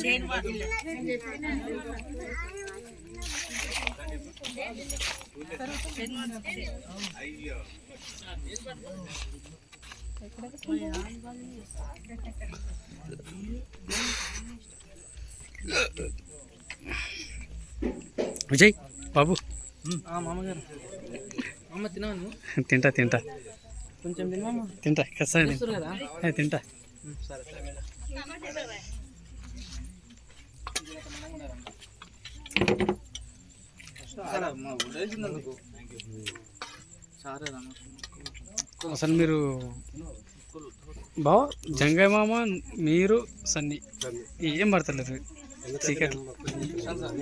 Shane Vijay బాబు. మామగారు. అమ్మ తినవా నువ్వు? తింటా తింటా. కొంచెం తినవా తింటా ఏ, తింటా. సరే సరే సరే అమ్మ అసలు మీరు బావ జంగయ్య మామ మీరు సన్ని. ఏం పడతలేరు చీకటి.